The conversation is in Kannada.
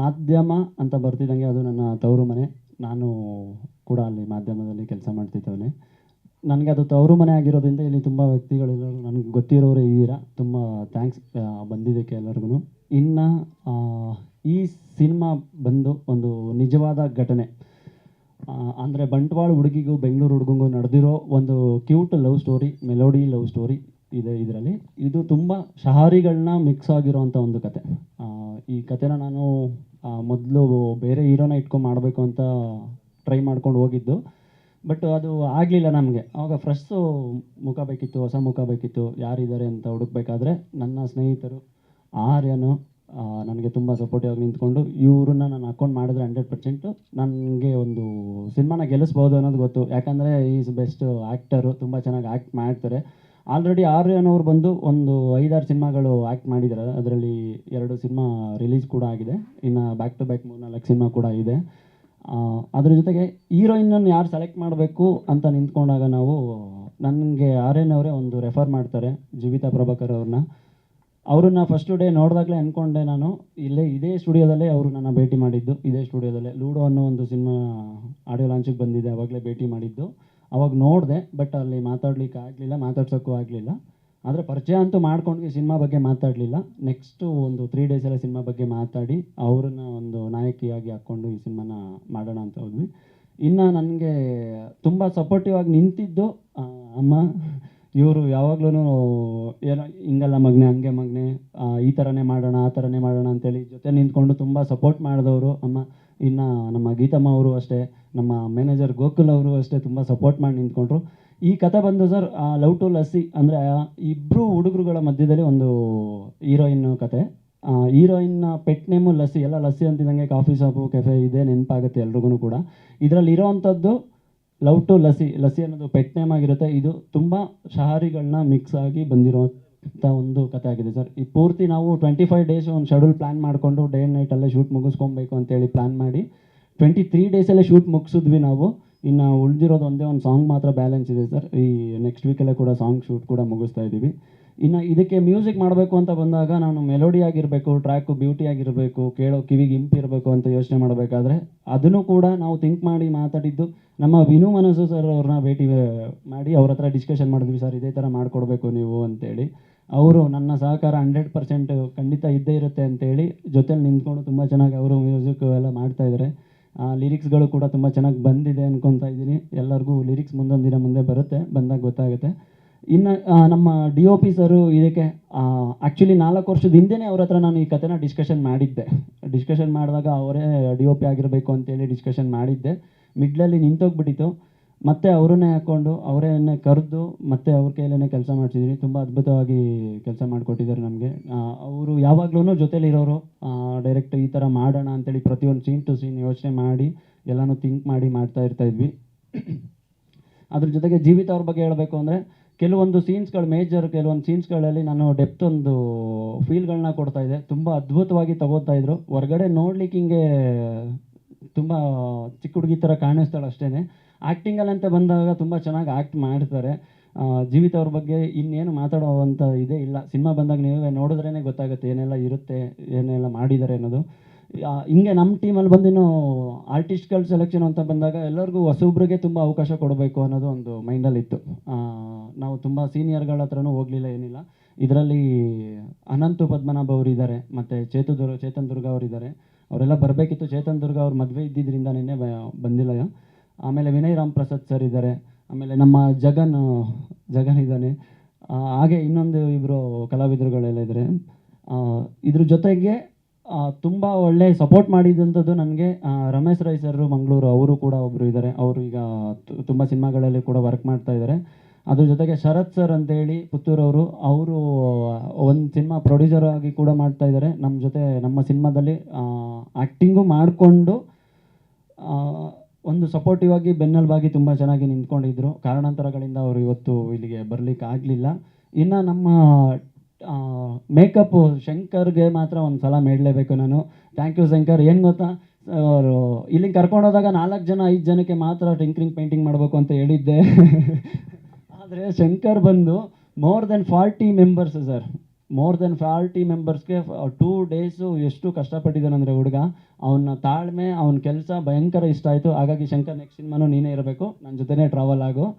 ಮಾಧ್ಯಮ ಅಂತ ಬರ್ತಿದ್ದಂಗೆ ಅದು ನನ್ನ ತವರು ಮನೆ. ನಾನು ಕೂಡ ಅಲ್ಲಿ ಮಾಧ್ಯಮದಲ್ಲಿ ಕೆಲಸ ಮಾಡ್ತಿದ್ದವನೇ ನನಗೆ ಅದು ತವರು ಮನೆ ಆಗಿರೋದ್ರಿಂದ ಇಲ್ಲಿ ತುಂಬ ವ್ಯಕ್ತಿಗಳೆಲ್ಲರೂ ನನಗೆ ಗೊತ್ತಿರೋರು ಇದ್ದೀರಾ. ತುಂಬ ಥ್ಯಾಂಕ್ಸ್ ಬಂದಿದ್ದಕ್ಕೆ ಎಲ್ಲರಿಗೂ ಇನ್ನು ಈ ಸಿನಿಮಾ ಬಂದು ಒಂದು ನಿಜವಾದ ಘಟನೆ. ಅಂದರೆ ಬಂಟ್ವಾಳ ಹುಡುಗಿಗೂ ಬೆಂಗಳೂರು ಹುಡುಗಂಗೂ ನಡೆದಿರೋ ಒಂದು cute love story melody love story ಇದೆ ಇದರಲ್ಲಿ. ಇದು ತುಂಬ ಶಹಾರಿಗಳನ್ನ ಮಿಕ್ಸ್ ಆಗಿರೋವಂಥ ಒಂದು ಕತೆ. ಈ ಕತೆನ ನಾನು ಮೊದಲು ಬೇರೆ ಹೀರೋನ ಇಟ್ಕೊಂಡು ಮಾಡಬೇಕು ಅಂತ ಟ್ರೈ ಮಾಡ್ಕೊಂಡು ಹೋಗಿದ್ದು. ಬಟ್ ಅದು ಆಗಲಿಲ್ಲ ನಮಗೆ. ಆವಾಗ ಫ್ರೆಶ್ಶು ಮುಖ ಬೇಕಿತ್ತು, ಹೊಸ ಮುಖ ಬೇಕಿತ್ತು, ಯಾರಿದ್ದಾರೆ ಅಂತ ಹುಡುಕ್ಬೇಕಾದ್ರೆ ನನ್ನ ಸ್ನೇಹಿತರು ಆರ್ಯನು ನನಗೆ ತುಂಬ ಸಪೋರ್ಟಿವ್ ಆಗಿ ನಿಂತ್ಕೊಂಡು ಇವ್ರನ್ನ ನಾನು ಅಕೌಂಟ್ ಮಾಡಿದ್ರೆ ಹಂಡ್ರೆಡ್ ಪರ್ಸೆಂಟು ನನಗೆ ಒಂದು ಸಿನಿಮಾನ ಗೆಲ್ಲಿಸ್ಬೋದು ಅನ್ನೋದು ಗೊತ್ತು. ಯಾಕಂದರೆ ಈಸ್ ಬೆಸ್ಟ್ ಆ್ಯಕ್ಟರು ತುಂಬ ಚೆನ್ನಾಗಿ ಆ್ಯಕ್ಟ್ ಮಾಡ್ತಾರೆ. ಆಲ್ರೆಡಿ ಆರ್ಯನ್ ಅವ್ರು ಬಂದು ಒಂದು ಐದಾರು ಸಿನಿಮಾಗಳು ಆ್ಯಕ್ಟ್ ಮಾಡಿದ್ದಾರೆ ಅದರಲ್ಲಿ ಎರಡು ಸಿನಿಮಾ ರಿಲೀಸ್ ಕೂಡ ಆಗಿದೆ. ಇನ್ನು ಬ್ಯಾಕ್ ಟು ಬ್ಯಾಕ್ ಮೂರ್ನಾಲ್ಕು ಸಿನಿಮಾ ಕೂಡ ಇದೆ. ಅದ್ರ ಜೊತೆಗೆ ಹೀರೋಯಿನನ್ನು ಯಾರು ಸೆಲೆಕ್ಟ್ ಮಾಡಬೇಕು ಅಂತ ನಿಂತ್ಕೊಂಡಾಗ ನಾವು, ನನಗೆ ಆರ್ಯನ್ ಅವರೇ ಒಂದು ರೆಫರ್ ಮಾಡ್ತಾರೆ, ಜೀವಿತಾ ಪ್ರಭಾಕರ್ ಅವ್ರನ್ನ. ಅವರನ್ನ ಫಸ್ಟ್ ಡೇ ನೋಡಿದಾಗಲೇ ಅಂದ್ಕೊಂಡೆ ನಾನು. ಇಲ್ಲೇ ಇದೇ ಸ್ಟುಡಿಯೋದಲ್ಲೇ ಅವರು ನನ್ನ ಭೇಟಿ ಮಾಡಿದ್ದು. ಇದೇ ಸ್ಟುಡಿಯೋದಲ್ಲೇ ಲೂಡೋ ಅನ್ನೋ ಒಂದು ಸಿನಿಮಾ ಆಡಿಯೋ ಲಾಂಚಿಗೆ ಬಂದಿದೆ. ಅವಾಗಲೇ ಭೇಟಿ ಮಾಡಿದ್ದು. ಅವಾಗ ನೋಡಿದೆ ಬಟ್ ಅಲ್ಲಿ ಮಾತಾಡ್ಲಿಕ್ಕೆ ಆಗಲಿಲ್ಲ, ಮಾತಾಡ್ಸೋಕ್ಕೂ ಆಗಲಿಲ್ಲ. ಆದರೆ ಪರಿಚಯ ಅಂತೂ ಮಾಡ್ಕೊಂಡ್ವಿ, ಸಿನಿಮಾ ಬಗ್ಗೆ ಮಾತಾಡಲಿಲ್ಲ. ನೆಕ್ಸ್ಟು ಒಂದು ತ್ರೀ ಡೇಸೆಲ್ಲ ಸಿನಿಮಾ ಬಗ್ಗೆ ಮಾತಾಡಿ, ಅವ್ರನ್ನ ಒಂದು ನಾಯಕಿಯಾಗಿ ಹಾಕ್ಕೊಂಡು ಈ ಸಿನಿಮಾನ ಮಾಡೋಣ ಅಂತ ಹೋದ್ವಿ. ಇನ್ನು ನನಗೆ ತುಂಬ ಸಪೋರ್ಟಿವ್ ಆಗಿ ನಿಂತಿದ್ದು ಅಮ್ಮ. ಇವರು ಯಾವಾಗ್ಲೂ ಏನೋ, ಹಿಂಗಲ್ಲ ಮಗನೆ, ಹಂಗೆ ಮಗನೆ ಈ ಥರನೇ ಮಾಡೋಣ, ಆ ಥರನೇ ಮಾಡೋಣ ಅಂತೇಳಿ ಜೊತೆ ನಿಂತ್ಕೊಂಡು ತುಂಬ ಸಪೋರ್ಟ್ ಮಾಡಿದವರು, ಅಮ್ಮ. ಇನ್ನು ನಮ್ಮ ಗೀತಮ್ಮ ಅವರು ಅಷ್ಟೇ, ನಮ್ಮ ಮ್ಯಾನೇಜರ್ ಗೋಕುಲ್ ಅವರು ಅಷ್ಟೇ ತುಂಬ ಸಪೋರ್ಟ್ ಮಾಡಿ ನಿಂತ್ಕೊಂಡ್ರು. ಈ ಕತೆ ಬಂದು ಸರ್ ಲವ್ ಟು ಲಸ್ಸಿ ಅಂದರೆ ಇಬ್ಬರು ಹುಡುಗರುಗಳ ಮಧ್ಯದಲ್ಲಿ ಒಂದು ಹೀರೋಯಿನ್ ಕತೆ. ಹೀರೋಯಿನ್ನ ಪೆಟ್ ನೇಮು ಲಸ್ಸಿ, ಎಲ್ಲ ಲಸ್ಸಿ ಅಂತಿದ್ದಂಗೆ ಕಾಫಿ ಶಾಪು ಕೆಫೆ ಇದೆ ನೆನಪಾಗುತ್ತೆ ಎಲ್ರಿಗೂ ಕೂಡ. ಇದರಲ್ಲಿ ಇರೋವಂಥದ್ದು ಲವ್ ಟು ಲಸ್ಸಿ ಲಸ್ಸಿ ಅನ್ನೋದು ಪೆಟ್ ನೇಮ್ ಆಗಿರುತ್ತೆ. ಇದು ತುಂಬ ಶಹಾರಿಗಳನ್ನ ಮಿಕ್ಸ್ ಆಗಿ ಬಂದಿರೋಂಥ ಒಂದು ಕತೆ ಆಗಿದೆ ಸರ್. ಈ ಪೂರ್ತಿ ನಾವು ಟ್ವೆಂಟಿ ಫೈವ್ ಡೇಸ್ ಒಂದು ಶೆಡ್ಯೂಲ್ ಪ್ಲ್ಯಾನ್ ಮಾಡಿಕೊಂಡು ಡೇ ಆ್ಯಂಡ್ ನೈಟಲ್ಲೇ ಶೂಟ್ ಮುಗಿಸ್ಕೊಬೇಕು ಅಂತೇಳಿ ಪ್ಲ್ಯಾನ್ ಮಾಡಿ ಟ್ವೆಂಟಿ ತ್ರೀ ಡೇಸಲ್ಲೇ ಶೂಟ್ ಮುಗಿಸಿದ್ವಿ ನಾವು. ಇನ್ನು ಉಳಿದಿರೋದು ಒಂದೇ ಒಂದು ಸಾಂಗ್ ಮಾತ್ರ ಬ್ಯಾಲೆನ್ಸ್ ಇದೆ ಸರ್. ಈ ನೆಕ್ಸ್ಟ್ ವೀಕಲ್ಲೇ ಕೂಡ ಸಾಂಗ್ ಶೂಟ್ ಕೂಡ ಮುಗಿಸ್ತಾ ಇದ್ದೀವಿ. ಇನ್ನು ಇದಕ್ಕೆ ಮ್ಯೂಸಿಕ್ ಮಾಡಬೇಕು ಅಂತ ಬಂದಾಗ ನಾನು ಮೆಲೋಡಿ ಆಗಿರಬೇಕು ಟ್ರ್ಯಾಕು ಬ್ಯೂಟಿ ಆಗಿರಬೇಕು, ಕೇಳೋ ಕಿವಿಗೆ ಇಂಪ್ ಇರಬೇಕು ಅಂತ ಯೋಚನೆ ಮಾಡಬೇಕಾದ್ರೆ ಅದನ್ನು ಕೂಡ ನಾವು ಥಿಂಕ್ ಮಾಡಿ ಮಾತಾಡಿದ್ದು ನಮ್ಮ ವಿನು ಮನಸ್ಸು ಸರ್ ಅವ್ರನ್ನ ಭೇಟಿ, ಮಾಡಿ ಅವ್ರ ಹತ್ರ ಡಿಸ್ಕಷನ್ ಮಾಡಿದ್ವಿ ಸರ್, ಇದೇ ಥರ ಮಾಡಿಕೊಡ್ಬೇಕು ನೀವು ಅಂತೇಳಿ. ಅವರು ನನ್ನ ಸಹಕಾರ ಹಂಡ್ರೆಡ್ ಪರ್ಸೆಂಟ್ ಖಂಡಿತ ಇದ್ದೇ ಇರುತ್ತೆ ಅಂತೇಳಿ ಜೊತೆಲಿ ನಿಂತ್ಕೊಂಡು ತುಂಬ ಚೆನ್ನಾಗಿ ಅವರು ಮ್ಯೂಸಿಕ್ ಎಲ್ಲ ಮಾಡ್ತಾ ಇದ್ದಾರೆ. ಲಿರಿಕ್ಸ್ಗಳು ಕೂಡ ತುಂಬ ಚೆನ್ನಾಗಿ ಬಂದಿದೆ ಅನ್ಕೊತಾ ಇದ್ದೀನಿ. ಎಲ್ಲರಿಗೂ ಲಿರಿಕ್ಸ್ ಮುಂದೊಂದು ದಿನ ಮುಂದೆ ಬರುತ್ತೆ, ಬಂದಾಗ ಗೊತ್ತಾಗುತ್ತೆ. ಇನ್ನು ನಮ್ಮ ಡಿ ಒ ಪಿ ಸರು ಇದಕ್ಕೆ ಆ್ಯಕ್ಚುಲಿ ನಾಲ್ಕು ವರ್ಷದ ಹಿಂದೆನೇ ಅವ್ರ ಹತ್ರ ನಾನು ಈ ಕಥೆನ ಡಿಸ್ಕಷನ್ ಮಾಡಿದ್ದೆ. ಡಿಸ್ಕಷನ್ ಮಾಡಿದಾಗ ಅವರೇ ಡಿ ಒ ಪಿ ಆಗಿರಬೇಕು ಅಂತೇಳಿ ಡಿಸ್ಕಷನ್ ಮಾಡಿದ್ದೆ. ಮಿಡ್ಲಲ್ಲಿ ನಿಂತೋಗ್ಬಿಟ್ಟಿತ್ತು. ಮತ್ತೆ ಅವರನ್ನೇ ಹಾಕ್ಕೊಂಡು ಅವರನ್ನೇ ಕರೆದು ಮತ್ತೆ ಅವ್ರ ಕೈಲೇ ಕೆಲಸ ಮಾಡ್ತಿದ್ದೀನಿ ತುಂಬ ಅದ್ಭುತವಾಗಿ ಕೆಲಸ ಮಾಡಿಕೊಟ್ಟಿದ್ದಾರೆ ನಮಗೆ. ಅವರು ಯಾವಾಗ್ಲೂ ಜೊತೆಲಿರೋರು ಡೈರೆಕ್ಟ್ ಈ ಥರ ಮಾಡೋಣ ಅಂತೇಳಿ ಪ್ರತಿಯೊಂದು ಸೀನ್ ಟು ಸೀನ್ ಯೋಚನೆ ಮಾಡಿ, ಎಲ್ಲನೂ ಥಿಂಕ್ ಮಾಡಿ ಮಾಡ್ತಾ ಇರ್ತಾ ಇದ್ವಿ. ಅದ್ರ ಜೊತೆಗೆ ಜೀವಿತ ಅವ್ರ ಬಗ್ಗೆ ಹೇಳಬೇಕು ಅಂದರೆ, ಕೆಲವೊಂದು ಸೀನ್ಸ್ಗಳು ಮೇಜರ್ ಕೆಲವೊಂದು ಸೀನ್ಸ್ಗಳಲ್ಲಿ ನಾನು ಡೆಪ್ತ್ ಒಂದು ಫೀಲ್ಗಳನ್ನ ಕೊಡ್ತಾ ಇದ್ದೆ. ತುಂಬ ಅದ್ಭುತವಾಗಿ ತಗೋತಾ ಇದ್ರು. ಹೊರಗಡೆ ನೋಡ್ಲಿಕ್ಕೆ ಹಿಂಗೆ ತುಂಬ ಚಿಕ್ಕ ಹುಡುಗಿ ಥರ ಕಾಣಿಸ್ತಾಳೆ ಅಷ್ಟೇ ಆ್ಯಕ್ಟಿಂಗಲ್ಲಿ ಅಂತ ಬಂದಾಗ ತುಂಬ ಚೆನ್ನಾಗಿ ಆ್ಯಕ್ಟ್ ಮಾಡ್ತಾರೆ. ಜೀವಿತ ಅವ್ರ ಬಗ್ಗೆ ಇನ್ನೇನು ಮಾತಾಡೋವಂಥ ಇದೇ ಇಲ್ಲ. ಸಿನಿಮಾ ಬಂದಾಗ ನೀವೇ ನೋಡಿದ್ರೇ ಗೊತ್ತಾಗುತ್ತೆ ಏನೆಲ್ಲ ಇರುತ್ತೆ, ಏನೆಲ್ಲ ಮಾಡಿದ್ದಾರೆ ಅನ್ನೋದು. ಹಿಂಗೆ ನಮ್ಮ ಟೀಮಲ್ಲಿ ಬಂದಿನ್ನು ಆರ್ಟಿಸ್ಟ್ಗಳ ಸೆಲೆಕ್ಷನ್ ಅಂತ ಬಂದಾಗ ಎಲ್ಲರಿಗೂ ಹೊಸೊಬ್ರಿಗೆ ತುಂಬ ಅವಕಾಶ ಕೊಡಬೇಕು ಅನ್ನೋದು ಒಂದು ಮೈಂಡಲ್ಲಿತ್ತು ನಾವು ತುಂಬ ಸೀನಿಯರ್ಗಳ ಹತ್ರನೂ ಹೋಗಲಿಲ್ಲ ಏನಿಲ್ಲ. ಇದರಲ್ಲಿ ಅನಂತು ಪದ್ಮನಾಭ ಅವರು ಇದ್ದಾರೆ ಮತ್ತು ಚೇತುದುರ್ ಚೇತನ್ ದುರ್ಗ ಅವರಿದ್ದಾರೆ ಅವರೆಲ್ಲ ಬರಬೇಕಿತ್ತು. ಚೇತನ್ ದುರ್ಗ ಅವ್ರ ಮದುವೆ ಇದ್ದಿದ್ದರಿಂದ ನಿನ್ನೆ ಬಂದಿಲ್ಲ. ಆಮೇಲೆ ವಿನಯ್ ರಾಮ್ ಪ್ರಸಾದ್ ಸರ್ ಇದ್ದಾರೆ. ಆಮೇಲೆ ನಮ್ಮ ಜಗನ್ ಜಗನ್ ಇದ್ದಾನೆ. ಹಾಗೆ ಇನ್ನೊಂದು ಇಬ್ಬರು ಕಲಾವಿದರುಗಳೆಲ್ಲ ಇದ್ದಾರೆ. ಇದ್ರ ಜೊತೆಗೆ ತುಂಬ ಒಳ್ಳೆ ಸಪೋರ್ಟ್ ಮಾಡಿದಂಥದ್ದು ನನಗೆ ರಮೇಶ್ ರೈ ಸರ್ ಮಂಗಳೂರು ಅವರು ಕೂಡ ಒಬ್ಬರು ಇದ್ದಾರೆ. ಅವರು ಈಗ ತುಂಬ ಸಿನಿಮಾಗಳಲ್ಲಿ ಕೂಡ ವರ್ಕ್ ಮಾಡ್ತಾ ಇದ್ದಾರೆ. ಅದ್ರ ಜೊತೆಗೆ ಶರತ್ ಸರ್ ಅಂತೇಳಿ ಪುತ್ತೂರವರು ಅವರು ಒಂದು ಸಿನಿಮಾ ಪ್ರೊಡ್ಯೂಸರ್ ಆಗಿ ಕೂಡ ಮಾಡ್ತಾ ಇದ್ದಾರೆ. ನಮ್ಮ ಜೊತೆ, ನಮ್ಮ ಸಿನಿಮಾದಲ್ಲಿ ಆ್ಯಕ್ಟಿಂಗು ಮಾಡಿಕೊಂಡು ಒಂದು ಸಪೋರ್ಟಿವ್ ಆಗಿ ಬೆನ್ನೆಲುಬಾಗಿ ತುಂಬ ಚೆನ್ನಾಗಿ ನಿಂತ್ಕೊಂಡಿದ್ರು. ಕಾರಣಾಂತರಗಳಿಂದ ಅವರು ಇವತ್ತು ಇಲ್ಲಿಗೆ ಬರಲಿಕ್ಕೆ ಆಗಲಿಲ್ಲ. ಇನ್ನು ನಮ್ಮ ಮೇಕಪ್ ಶಂಕರ್ಗೆ ಮಾತ್ರ ಒಂದು ಸಲ ಮೇಡಲೇಬೇಕು ನಾನು. Thank you Shankar. ಏನು ಗೊತ್ತಾ? ಅವರು ಇಲ್ಲಿಗೆ ಕರ್ಕೊಂಡು ಹೋದಾಗ ನಾಲ್ಕು ಜನ, ಐದು ಜನಕ್ಕೆ ಮಾತ್ರ ಟಿಂಕ್ರಿಂಗ್ ಪೇಂಟಿಂಗ್ ಮಾಡಬೇಕು ಅಂತ ಹೇಳಿದ್ದೆ. ಆದರೆ ಶಂಕರ್ ಬಂದು more than forty members sir more than forty ಮೆಂಬರ್ಸ್ಗೆ two days ಎಷ್ಟು ಕಷ್ಟಪಟ್ಟಿದ್ದಾನಂದರೆ ಹುಡುಗ, ಅವನ ತಾಳ್ಮೆ, ಅವನ ಕೆಲಸ ಭಯಂಕರ ಇಷ್ಟ ಆಯಿತು. ಹಾಗಾಗಿ ಶಂಕರ್ ನೆಕ್ಸ್ಟ್ ಸಿನಿಮಾನು ನೀನೇ ಇರಬೇಕು. ನನ್ನ ಜೊತೆನೇ ಟ್ರಾವೆಲ್ ಆಗು.